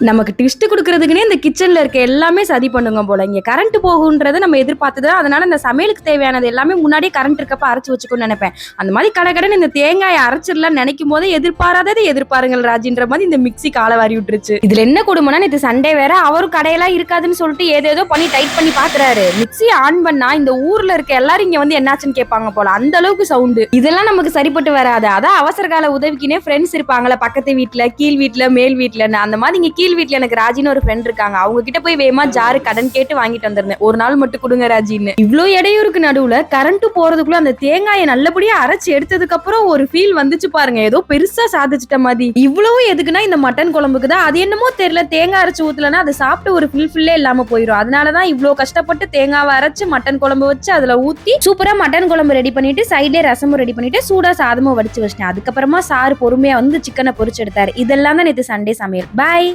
நமக்கு ட்விஸ்ட் கொடுக்கறதுக்குன்னே இந்த கிச்சன்ல இருக்க எல்லாமே சதி பண்ணுங்க போல. இங்க கரண்ட் போகுன்றதை நம்ம எதிர்பார்த்தது அதனால இந்த சமையலுக்கு தேவையானது எல்லாமே முன்னாடியே கரண்ட் இருக்கப்ப அரைச்சு வச்சுக்கணும்னு நினைப்பேன். அந்த மாதிரி கடகடன் இந்த தேங்காயை அரைச்சிடலாம் நினைக்கும் போதே எதிர்பாராததை எதிர்பாருங்கள் ராஜின்ற மாதிரி இந்த மிக்ஸி காலை வாரி விட்டுருச்சு. இதுல என்ன கொடுமைனா நேற்று சண்டே வேற அவரும் கடையெல்லாம் இருக்காதுன்னு சொல்லிட்டு ஏதேதோ பண்ணி டைட் பண்ணி பாக்குறாரு. மிக்ஸி ஆன் பண்ணா இந்த ஊர்ல இருக்க எல்லாரும் இங்க வந்து என்னாச்சுன்னு கேட்பாங்க போல. அந்த அளவுக்கு சவுண்டு இதெல்லாம் நமக்கு சரிப்பட்டு வராது. அதான் அவசர கால உதவிக்குனே ஃப்ரெண்ட்ஸ் இருப்பாங்கல்ல பக்கத்து வீட்டில் கீழ் வீட்டில் மேல் வீட்டில் அந்த மாதிரி இங்கே கீழ் வீட்ல எனக்கு ராஜின்னு ஒரு ஃப்ரெண்ட் இருக்காங்க. அவங்க கிட்ட போய் வேமா ஜாரு கடன் கேட்டு வாங்கிட்டு வந்திருந்தேன். ஒரு நாள் மட்டும் கொடுங்க ராஜின்னு. இவ்ளோ இடையூறுக்கு நடுவுல கரண்ட் போறதுக்குள்ள அந்த தேங்காயை நல்லபடியா அரைச்சு எடுத்ததுக்கு அப்புறம் ஒரு ஃபீல் வந்துச்சு பாருங்க. ஏதோ பெருசா சாதிச்சிட்ட மாதிரி. இவ்வளவு எதுக்குன்னா இந்த மட்டன் குழம்புக்கு தான். அது என்னமோ தெரியல தேங்காய் அரைச்சு ஊத்தலன்னா அதை சாப்பிட்டு ஒரு ஃபில் ஃபில்லே இல்லாம போயிடும் அதனாலதான் இவ்வளோ கஷ்டப்பட்டு தேங்காவை அரைச்சு மட்டன் குழம்பு வச்சு அதுல ஊத்தி சூப்பரா மட்டன் குழம்பு ரெடி பண்ணிட்டு சைடே ரசமும் ரெடி பண்ணிட்டு சூடா சாதமும் வடிச்சு வச்சிட்டேன். அதுக்கப்புறமா சாரு பொறுமையா வந்து சிக்கனை பொரிச்சு எடுத்தாரு. இதெல்லாம் தான் நேற்று சண்டே சமையல். பாய்